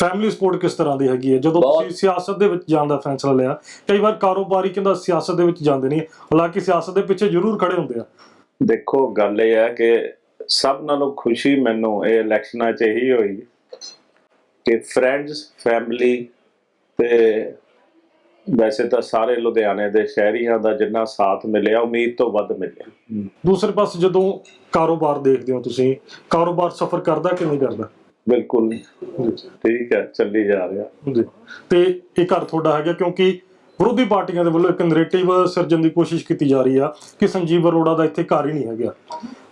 Family support ਕਿਸ ਤਰ੍ਹਾਂ ਦੀ ਹੈਗੀ ਹੈ? ਜਦੋਂ ਬਹੁਤ- ਤੁਸੀਂ ਸਿਆਸਤ ਦੇ ਵਿੱਚ ਜਾਣ ਦਾ ਫੈਸਲਾ ਲਿਆ ਕਈ ਵਾਰ ਕਾਰੋਬਾਰੀ ਕਹਿੰਦਾ ਸਿਆਸਤ ਦੇ ਵਿੱਚ ਜਾਂਦੇ ਨਹੀਂ ਹਾਲਾਂਕਿ ਸਿਆਸਤ ਦੇ ਪਿੱਛੇ ਜ਼ਰੂਰ ਖੜੇ ਹੁੰਦੇ ਆ। ਦੇਖੋ ਗੱਲ ਇਹ ਹੈ ਕਿ ਸਭ ਨਾਲੋਂ ਖੁਸ਼ੀ ਮੈਨੂੰ ਇਹ ਇਲੈਕਸ਼ਨਾਂ 'ਚ ਇਹੀ ਹੋਈ ਕਿ ਫਰੈਂਡਸ ਫੈਮਿਲੀ ਤੇ ਵੈਸੇ ਤਾਂ ਸਾਰੇ ਲੁਧਿਆਣੇ ਦੇ ਸ਼ਹਿਰੀਆਂ ਦਾ ਜਿੰਨਾ ਸਾਥ ਮਿਲਿਆ ਉਮੀਦ ਤੋਂ ਵੱਧ ਮਿਲਿਆ। ਦੂਸਰੇ ਪਾਸੇ ਜਦੋਂ ਕਾਰੋਬਾਰ ਦੇਖਦੇ ਹੋ ਤੁਸੀਂ ਕਾਰੋਬਾਰ ਸਫਰ ਕਰਦਾ ਕਿ ਨਹੀਂ ਕਰਦਾ? ਬਿਲਕੁਲ ਠੀਕ ਹੈ ਚੱਲੀ ਜਾ ਰਿਹਾ। ਜੀ ਤੇ ਇਹ ਘਰ ਤੁਹਾਡਾ ਹੈਗਾ ਕਿਉਂਕਿ ਵਿਰੋਧੀ ਪਾਰਟੀਆਂ ਦੇ ਵੱਲੋਂ ਇੱਕ ਨੈਰੇਟਿਵ ਸਿਰਜਣ ਦੀ ਕੋਸ਼ਿਸ਼ ਕੀਤੀ ਜਾ ਰਹੀ ਆ ਕਿ ਸੰਜੀਵ ਅਰੋੜਾ ਦਾ ਇੱਥੇ ਘਰ ਹੀ ਨਹੀਂ ਹੈਗਾ।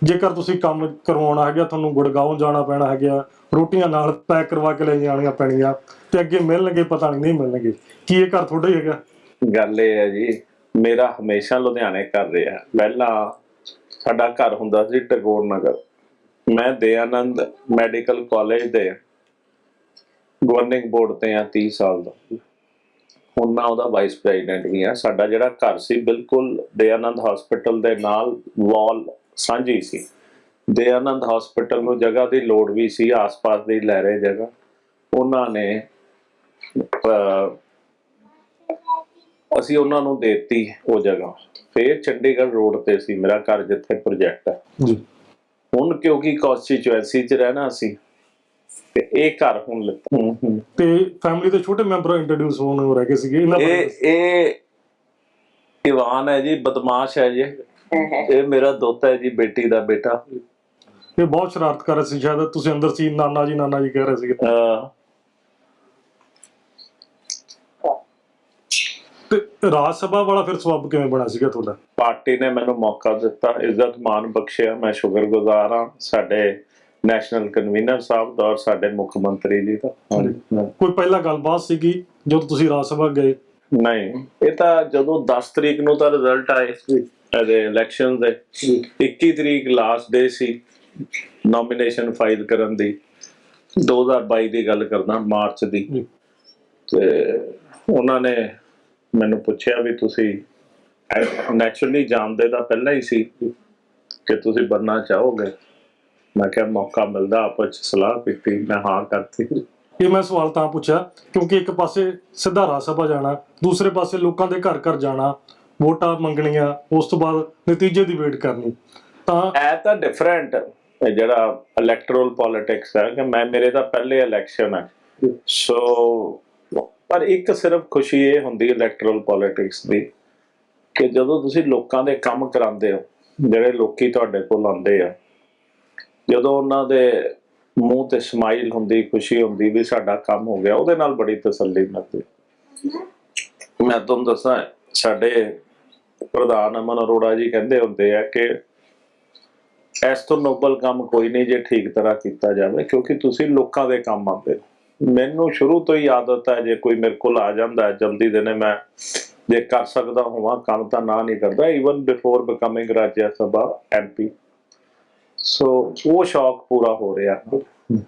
ਜੇਕਰ ਤੁਸੀਂ ਕੰਮ ਕਰਵਾਉਣਾ ਹੈਗਾ ਤੁਹਾਨੂੰ ਗੁੜਗਾਉਂ ਜਾਣਾ ਪੈਣਾ ਹੈਗਾ ਰੋਟੀਆਂ ਨਾਲ ਪੈਕ ਕਰਵਾ ਕੇ ਲੈ ਜਾਣੀਆਂ ਪੈਣੀਆਂ ਤੇ ਅੱਗੇ ਮਿਲਣਗੇ ਪਤਾ ਨਹੀਂ ਨਹੀਂ ਮਿਲਣਗੇ। ਕੀ ਇਹ ਘਰ ਤੁਹਾਡਾ ਹੀ ਹੈਗਾ? ਗੱਲ ਇਹ ਹੈ ਜੀ ਮੇਰਾ ਹਮੇਸ਼ਾ ਲੁਧਿਆਣੇ ਕਰ ਰਿਹਾ। ਪਹਿਲਾਂ ਸਾਡਾ ਘਰ ਹੁੰਦਾ ਸੀ ਟੈਗੋਰ ਨਗਰ। ਮੈਂ ਦਯਾਨੰਦ ਮੈਡੀਕਲ ਕਾਲਜ ਦੇ ਗਵਰਨਿੰਗ ਬੋਰਡ ਤੇ ਆ 30 ਸਾਲ ਦਾ। ਹੁਣ ਮੈਂ ਉਹਦਾ ਵਾਈਸ ਪ੍ਰੈਜ਼ੀਡੈਂਟ ਵੀ ਆ ਸਾਡਾ ਜਿਹੜਾ ਘਰ ਸੀ ਬਿਲਕੁਲ ਦਯਾਨੰਦ ਹਸਪੀਟਲ ਦੇ ਨਾਲ ਵਾਲ ਸਾਂਝੀ ਸੀ। ਦਯਾਨੰਦ ਹਸਪੀਟਲ ਨੂੰ ਜਗ੍ਹਾ ਦੀ ਲੋੜ ਵੀ ਸੀ ਆਸ-ਪਾਸ ਦੀ ਲੈ ਰਹੇ ਜਗ੍ਹਾ। ਉਹਨਾਂ ਨੇ ਅਹ, ਅਸੀਂ ਉਹਨਾਂ ਨੂੰ ਦੇਤੀ ਉਹ ਜਗ੍ਹਾ। ਫੇਰ ਚੰਡੀਗੜ੍ਹ ਰੋਡ ਤੇ ਸੀ ਮੇਰਾ ਘਰ ਜਿੱਥੇ ਪ੍ਰੋਜੈਕਟ ਹੈ। ਜੀ। ਹੁਣ ਕਿਉਂਕਿ ਕਨਸਟੀਚੁਐਂਸੀ 'ਚ ਰਹਿਣਾ ਸੀ ਤੇ ਇਹ ਘਰ ਹੁਣ ਲਿੱਤਾ। ਹੂੰ, ਹੂੰ। ਤੇ ਫੈਮਿਲੀ ਦੇ ਛੋਟੇ ਮੈਂਬਰ ਇੰਟਰੋਡਿਊਸ ਹੋਣ ਨੂੰ ਰਹਿ ਸੀਗੇ ਇਹਨਾਂ ਬਾਰੇ ਇਹ ਇਹ ਇਵਾਨ ਹੈ ਜੀ ਬਦਮਾਸ਼ ਹੈ ਜੀ। ਇਹ ਮੇਰਾ ਦੋਤਾ ਹੈ ਜੀ ਬੇਟੀ ਦਾ ਬੇਟਾ। ਇਹ ਬਹੁਤ ਸ਼ਰਾਰਤ ਕਰ ਰਹੇ ਸੀ ਸ਼ਾਇਦ ਤੁਸੀਂ ਅੰਦਰ ਸੀ ਨਾਨਾ ਜੀ ਨਾਨਾ ਜੀ ਕਹਿ ਰਹੇ ਸੀਗੇ। ਅਹ ਰਾਜ ਸਭਾ ਵਾਲਾ ਫਿਰ ਸਬਬ ਕਿਵੇਂ ਬਣਾ ਸੀਗਾ ਤੁਹਾਡਾ? ਪਾਰਟੀ ਨੇ ਮੈਨੂੰ ਮੌਕਾ ਦਿੱਤਾ ਇੱਜ਼ਤ ਮਾਨ ਬਖਸ਼ਿਆ ਮੈਂ ਸ਼ੁਕਰਗੁਜ਼ਾਰ ਹਾਂ ਸਾਡੇ ਨੈਸ਼ਨਲ ਕਨਵੀਨਰ ਸਾਹਿਬ ਦਾ ਔਰ ਸਾਡੇ ਮੁੱਖ ਮੰਤਰੀ ਜੀ ਦਾ। ਕੋਈ ਪਹਿਲਾਂ ਗੱਲਬਾਤ ਸੀਗੀ ਜਦੋਂ ਤੁਸੀਂ ਰਾਜ ਸਭਾ ਗਏ? ਨਹੀਂ ਇਹ ਤਾਂ ਜਦੋਂ 10 ਤਰੀਕ ਨੂੰ ਤਾਂ ਰਿਜ਼ਲਟ ਆਏ ਇਹਦੇ ਇਲੈਕਸ਼ਨ ਦੇ। 21 ਤਰੀਕ ਲਾਸਟ ਡੇ ਸੀ ਨੋਮੀਨੇਸ਼ਨ ਫਾਈਲ ਕਰਨ ਦੀ। 2022 ਦੀ ਗੱਲ ਕਰਦਾ ਮਾਰਚ ਦੀ। ਤੇ ਉਹਨਾਂ ਨੇ ਮੈਨੂੰ ਪੁੱਛਿਆ ਵੀ ਤੁਸੀਂ ਨੈਚੁਰਲੀ ਜਾਣਦੇ ਤਾਂ ਪਹਿਲਾਂ ਹੀ ਸੀ ਕਿ ਤੁਸੀਂ ਬਣਨਾ ਚਾਹੋਗੇ। ਮੈਂ ਕਿਹਾ ਮੌਕਾ ਮਿਲਦਾ ਆਪਸ ਵਿੱਚ ਸਲਾਹ ਕੀਤੀ ਮੈਂ ਹਾਂ ਕਰਤੀ। ਇਹ ਮੈਂ ਸਵਾਲ ਤਾਂ ਪੁੱਛਿਆ ਕਿਉਂਕਿ ਇੱਕ ਪਾਸੇ ਸਿੱਧਾ ਰਾਜ ਸਭਾ ਜਾਣਾ ਦੂਸਰੇ ਪਾਸੇ ਲੋਕਾਂ ਦੇ ਘਰ ਘਰ ਜਾਣਾ ਵੋਟਾਂ ਮੰਗਣੀਆਂ ਉਸ ਤੋਂ ਬਾਅਦ ਨਤੀਜੇ ਦੀ ਵੇਟ ਕਰਨੀ ਤਾਂ ਐ ਤਾਂ ਡਿਫਰੈਂਟ ਜਿਹੜਾ ਇਲੈਕਟਰਲ ਪੋਲਿਟਿਕਸ ਹੈ ਕਿ ਮੈਂ ਮੇਰੇ ਤਾਂ ਪਹਿਲੇ ਇਲੈਕਸ਼ਨ ਹੈ। ਸੋ ਪਰ ਇੱਕ ਸਿਰਫ ਖੁਸ਼ੀ ਇਹ ਹੁੰਦੀ ਇਲੈਕਟਰਲ ਪੋਲਿਟਿਕਸ ਦੀ ਕਿ ਜਦੋਂ ਤੁਸੀਂ ਲੋਕਾਂ ਦੇ ਕੰਮ ਕਰਾਉਂਦੇ ਹੋ, ਜਿਹੜੇ ਲੋਕੀ ਤੁਹਾਡੇ ਕੋਲ ਆਉਂਦੇ ਆ, ਜਦੋਂ ਉਹਨਾਂ ਦੇ ਮੂੰਹ ਤੇ ਸਮਾਈਲ ਹੁੰਦੀ, ਖੁਸ਼ੀ ਹੁੰਦੀ ਵੀ ਸਾਡਾ ਕੰਮ ਹੋ ਗਿਆ, ਉਹਦੇ ਨਾਲ ਬੜੀ ਤਸੱਲੀ ਮਿਲਦੀ ਮੈਂ ਤੁਹਾਨੂੰ ਦੱਸਾਂ, ਸਾਡੇ ਪ੍ਰਧਾਨ ਅਮਨ ਅਰੋੜਾ ਜੀ ਕਹਿੰਦੇ ਹੁੰਦੇ ਆ ਕਿ ਇਸ ਤੋਂ ਨੋਬਲ ਕੰਮ ਕੋਈ ਨਹੀਂ ਜੇ ਠੀਕ ਤਰ੍ਹਾਂ ਕੀਤਾ ਜਾਵੇ, ਕਿਉਂਕਿ ਤੁਸੀਂ ਲੋਕਾਂ ਦੇ ਕੰਮ ਆਉਂਦੇ ਹੋ। ਮੈਨੂੰ ਸ਼ੁਰੂ ਤੋਂ ਹੀ ਆਦਤ ਹੈ, ਜੇ ਕੋਈ ਮੇਰੇ ਕੋਲ ਆ ਜਾਂਦਾ ਹੈ, ਜਲਦੀ ਦਿਨੇ ਮੈਂ ਜੇ ਕਰ ਸਕਦਾ ਹੋਵਾਂ, ਕੰਮ ਤਾਂ ਨਾ ਨਹੀਂ ਕਰਦਾ even before becoming Raj Sabha MP so ਉਹ ਸ਼ੌਕ ਪੂਰਾ ਹੋ ਰਿਹਾ।